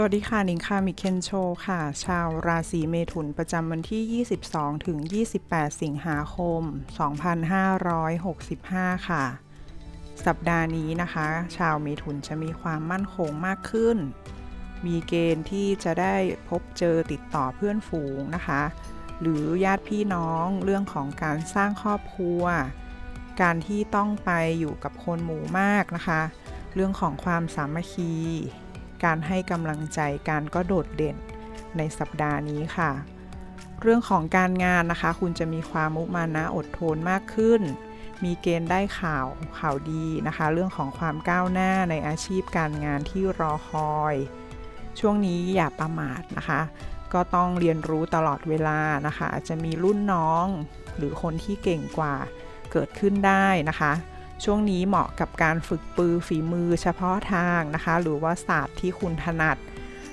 สวัสดีค่ะ นิงค่ะมิเคนโชค่ะ ชาวราศีเมถุนประจำวันที่ 22 ถึง 28 สิงหาคม 2565 ค่ะ สัปดาห์นี้นะคะ ชาวเมถุนจะมีความมั่นคงมากขึ้น มีเกณฑ์ที่จะได้พบเจอติดต่อเพื่อนฝูงนะคะ หรือญาติพี่น้องเรื่องของการสร้างครอบครัว การที่ต้องไปอยู่กับคนหมู่มากนะคะ เรื่องของความสามัคคี การให้กำลังใจการก็โดดเด่นในสัปดาห์นี้ค่ะ เรื่องของการงานนะคะ คุณจะมีความมุมานะอดทนมากขึ้น มีเกณฑ์ได้ข่าวข่าวดีนะคะ เรื่องของความก้าวหน้าในอาชีพการงานที่รอคอย ช่วงนี้อย่าประมาทนะคะ ก็ต้องเรียนรู้ตลอดเวลานะคะ อาจจะมีรุ่นน้องหรือคนที่เก่งกว่าเกิดขึ้นได้นะคะ ช่วงนี้เหมาะกับการฝึกปือฝีมือเฉพาะทางนะคะ หรือว่าศาสตร์ที่คุณถนัด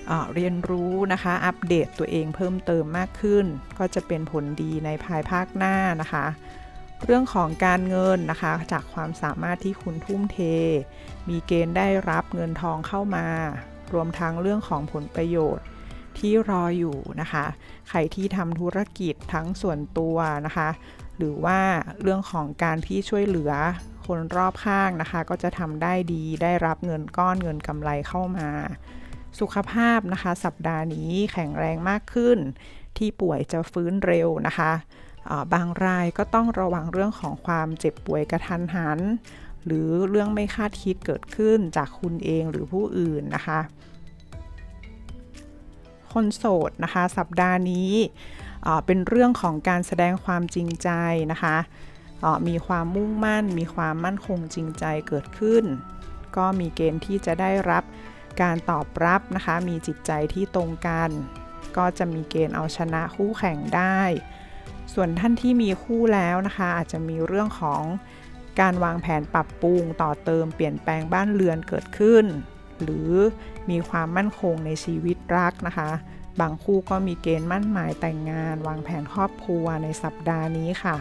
เเรียนรู้นะคะ อัปเดตตัวเองเพิ่มเติมมากขึ้น ก็จะเป็นผลดีในภายภาคหน้านะคะ เรื่องของการเงินนะคะ จากความสามารถที่คุณทุ่มเท มีเกณฑ์ได้รับเงินทองเข้ามา รวมทั้งเรื่องของผลประโยชน์ที่รออยู่นะคะ ใครที่ทำธุรกิจทั้งส่วนตัวนะคะ หรือว่าเรื่องของการที่ช่วยเหลือคนรอบข้างนะคะ ก็จะทำได้ดีได้รับเงินก้อนเงินกำไรเข้ามา สุขภาพนะคะ สัปดาห์นี้แข็งแรงมากขึ้น ที่ป่วยจะฟื้นเร็วนะคะบางรายก็ต้องระวังเรื่องของความเจ็บป่วยกระทันหัน หรือเรื่องไม่คาดคิดเกิดขึ้นจากคุณเองหรือผู้อื่นนะคะ คนโสดนะคะ สัปดาห์นี้ เป็นเรื่องของการแสดงความจริงใจนะคะมีความมุ่งมั่น มีความมั่นคงจริงใจเกิดขึ้น ก็มีเกณฑ์ที่จะได้รับการตอบรับนะคะ มีจิตใจที่ตรงกัน ก็จะมีเกณฑ์เอาชนะคู่แข่งได้ ส่วนท่านที่มีคู่แล้วนะคะ อาจจะมีเรื่องของการวางแผนปรับปรุงต่อเติมเปลี่ยนแปลงบ้านเรือนเกิดขึ้น หรือมีความมั่นคงในชีวิตรักนะคะ บางคู่ก็มีเกณฑ์มั่นหมายแต่งงาน วางแผนครอบครัวในสัปดาห์นี้ค่ะ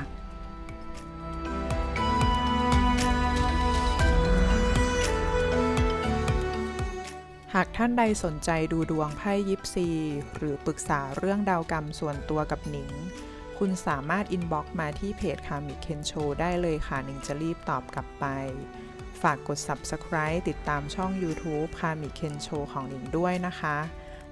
หากท่านใดสนใจดูดวงไพ่ยิปซี หรือปรึกษาเรื่องดาวกรรมส่วนตัวกับหนิง คุณสามารถอินบ็อกซ์มาที่เพจคามิเคนโชได้เลยค่ะหนิงจะรีบตอบกลับไป ฝากกด Subscribe ติดตามช่อง YouTube คามิเคนโชของหนิงด้วยนะคะ